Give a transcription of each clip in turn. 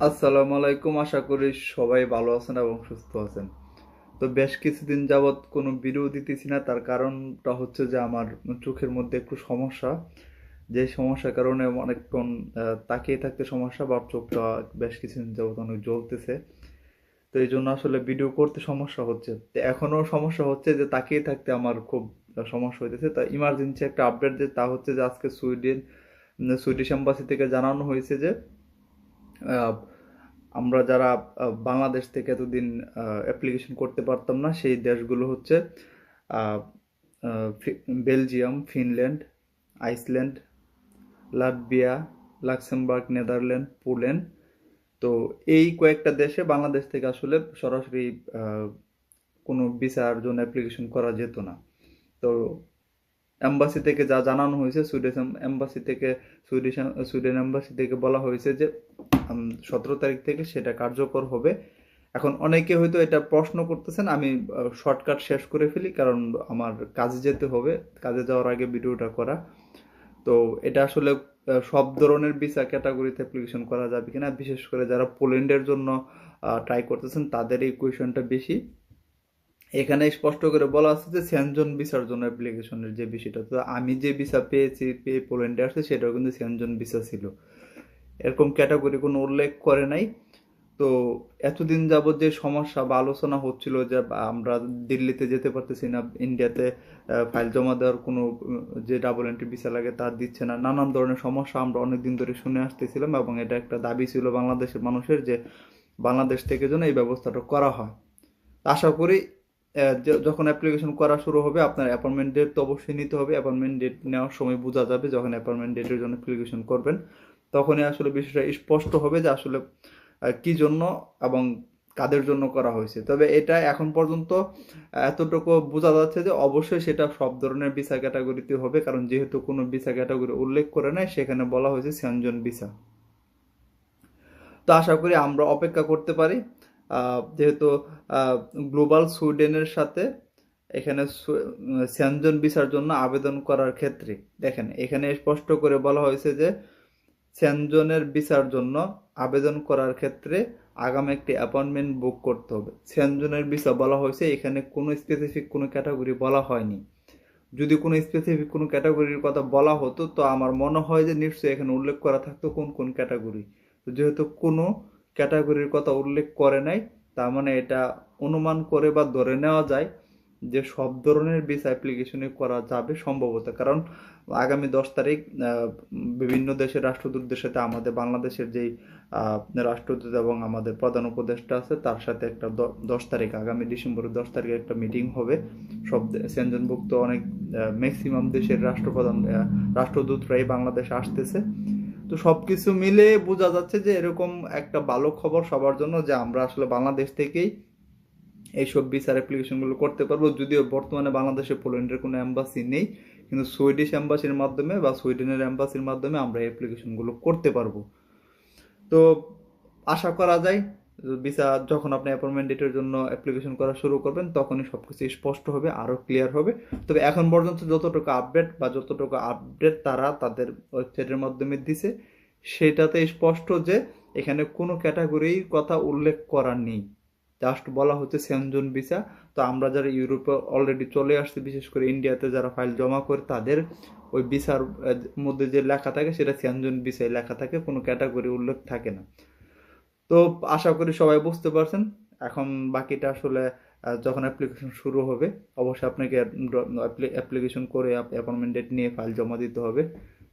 আসসালামু আলাইকুম, আশা করি সবাই ভালো আছেন এবং সুস্থ আছেন। তো বেশ কিছুদিন যাবৎ কোনো ভিডিও দিতেছি না, তার কারণটা হচ্ছে যে আমার চোখের মধ্যে একটু সমস্যা। যে সমস্যার কারণে অনেকক্ষণ তাকিয়ে থাকতে সমস্যা, বা চোখটা বেশ কিছুদিন যাবৎ অনেক জ্বলতেছে। তো এই জন্য আসলে ভিডিও করতে সমস্যা হচ্ছে। তো এখনও সমস্যা হচ্ছে যে তাকিয়ে থাকতে আমার খুব সমস্যা হইতেছে। তা ইমার্জেন্সি একটা আপডেট যে তা হচ্ছে যে আজকে সুইডেন, সুইডিশ এম্বাসি থেকে জানানো হয়েছে যে আমরা যারা বাংলাদেশ থেকে এতদিন অ্যাপ্লিকেশন করতে পারতাম না, সেই দেশগুলো হচ্ছে Belgium, Finland, Iceland, Latvia, Luxembourg, Netherland Poland তো এই কয়েকটা দেশে বাংলাদেশ থেকে আসলে সরাসরি কোনো ভিসার জন্য অ্যাপ্লিকেশন করা যেত না। তো এম্বাসি থেকে যা জানানো হয়েছে সুইডিশ এম্বাসি থেকে সুইডিশ সুইডেন এম্বাসি থেকে বলা হয়েছে যে সতেরো তারিখ থেকে সেটা কার্যকর হবে। এখন অনেকে হয়তো এটা প্রশ্ন করতেছেন, আমি শর্টকাট শেষ করে ফেলি, কারণ আমার কাজে যেতে হবে, কাজে যাওয়ার আগে ভিডিওটা করা। তো এটা আসলে সব ধরনের ভিসা ক্যাটাগরিতে অ্যাপ্লিকেশন করা যাবে কিনা, বিশেষ করে যারা পোল্যান্ডের জন্য ট্রাই করতেছেন, তাদের এই কোয়েশনটা বেশি। এখানে স্পষ্ট করে বলা আছে যে সেনজন ভিসার জন্য অ্যাপ্লিকেশনের যে বিষয়টা, তো আমি যে ভিসা পেয়েছি, পেয়ে পোল্যান্ডে আসছে, সেটাও কিন্তু সেনজন ভিসা ছিল। এরকম ক্যাটাগরি কোনো উল্লেখ করে নাই। তো এতদিন যাবত যে সমস্যা বা আলোচনা হচ্ছিল যে আমরা দিল্লিতে যেতে পারতেছি না ইন্ডিয়াতে ফাইল জমা দেওয়ার কোনো, যে ডাবল এন্ট্রি ভিসা লাগে তা দিচ্ছে না, নানান ধরনের সমস্যা আমরা অনেকদিন ধরে শুনে আসতেছিলাম এবং এটা একটা দাবি ছিল বাংলাদেশের মানুষের যে বাংলাদেশ থেকে যেন এই ব্যবস্থাটা করা হয়। আশা করি যখন অ্যাপ্লিকেশন করা শুরু হবে, আপনার অ্যাপয়েন্টমেন্ট ডেট তো অবশ্যই নিতে হবে। অ্যাপয়েন্টমেন্ট ডেট নেওয়ার সময় বোঝা যাবে যখন অ্যাপয়েন্টমেন্ট ডেটের জন্য অ্যাপ্লিকেশন করবেন। তখনই আসলে বিষয়টা স্পষ্ট হবে যে আসলে কি জন্য এবং কাদের জন্য করা হয়েছে। তবে এটা এখন পর্যন্ত এতটুকু বোঝা যাচ্ছে যে অবশ্যই সেটা সব ধরনের ভিসা ক্যাটাগরিতে হবে, কারণ যেহেতু কোনো ভিসা ক্যাটাগরি উল্লেখ করে নাই, সেখানে বলা হয়েছে সেনজন ভিসা তো আশা করি আমরা অপেক্ষা করতে পারি। যেহেতু গ্লোবাল সুইডেনের সাথে এখানে সেনজন ভিসার জন্য আবেদন করার ক্ষেত্রে, দেখেন, এখানে স্পষ্ট করে বলা হয়েছে যে সেনজনের ভিসার জন্য আবেদন করার ক্ষেত্রে আগামী একটি অ্যাপয়েন্টমেন্ট বুক করতে হবে। সেনজনের ভিসা বলা হয়েছে, এখানে কোনো স্পেসিফিক কোনো ক্যাটাগরি বলা হয়নি। যদি কোনো স্পেসিফিক কোনো ক্যাটাগরির কথা বলা হতো, তো আমার মনে হয় যে নিশ্চয়ই এখানে উল্লেখ করা থাকতো কোন কোন ক্যাটাগরি যেহেতু কোনো ক্যাটাগরির কথা উল্লেখ করে নাই, তার মানে এটা অনুমান করে বা ধরে নেওয়া যায় যে সব ধরনের ভিসা অ্যাপ্লিকেশনে করা যাবে সম্ভবত। কারণ আগামী দশ তারিখ বিভিন্ন দেশের রাষ্ট্রদূতদের সাথে আমাদের বাংলাদেশের যেই রাষ্ট্রদূত এবং আমাদের প্রধান উপদেষ্টা আছে, তার সাথে একটা দশ তারিখ, আগামী ডিসেম্বরের দশ তারিখে একটা মিটিং হবে। সব সেনজনভুক্ত অনেক ম্যাক্সিমাম দেশের রাষ্ট্রপ্রধান রাষ্ট্রদূতরাই বাংলাদেশে আসতেছে। তো সব কিছু মিলে বোঝা যাচ্ছে যে এরকম একটা ভালো খবর সবার জন্য যে আমরা আসলে বাংলাদেশ থেকেই এইসব বিচার অ্যাপ্লিকেশনগুলো করতে পারব। যদিও বর্তমানে বাংলাদেশে পোল্যান্ডের কোনো অ্যাম্বাসি নেই, কিন্তু সুইডিশ অ্যাম্বাসির মাধ্যমে বা সুইডেনের অ্যাম্বাসির মাধ্যমে আমরা অ্যাপ্লিকেশনগুলো করতে পারব। তো আশা করা যায় ভিসা যখন আপনি অ্যাপয়েন্টমেন্ট ডেটের জন্য অ্যাপ্লিকেশন করা শুরু করবেন, তখনই সব কিছু স্পষ্ট হবে আরও ক্লিয়ার হবে। তবে এখন পর্যন্ত যতটুকু আপডেট বা যতটুকু আপডেট তারা তাদের ওয়েবসাইটের মাধ্যমে দিছে, সেটাতে স্পষ্ট যে এখানে কোনো ক্যাটাগরির কথা উল্লেখ করা নেই। জাস্ট বলা হচ্ছে সেনজন ভিসা তো আমরা যারা ইউরোপে অলরেডি চলে আসছি, বিশেষ করে ইন্ডিয়াতে যারা ফাইল জমা করে, তাদের ওই ভিসার মধ্যে যে লেখা থাকে, সেটা সেনজন ভিসায় লেখা থাকে, কোনো ক্যাটাগরি উল্লেখ থাকে না। তো আশা করি সবাই বুঝতে পারছেন। এখন বাকিটা আসলে যখন অ্যাপ্লিকেশন শুরু হবে, অবশ্যই আপনাকে অ্যাপ্লিকেশন করে অ্যাপয়েন্টমেন্ট ডেট নিয়ে ফাইল জমা দিতে হবে।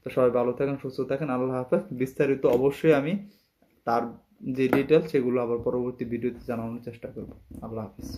তো সবাই ভালো থাকেন, সুস্থ থাকেন, আল্লাহ হাফেজ। বিস্তারিত অবশ্যই আমি তার যে ডিটেলস সেগুলো আবার পরবর্তী ভিডিওতে জানানোর চেষ্টা করব। আল্লাহ হাফেজ।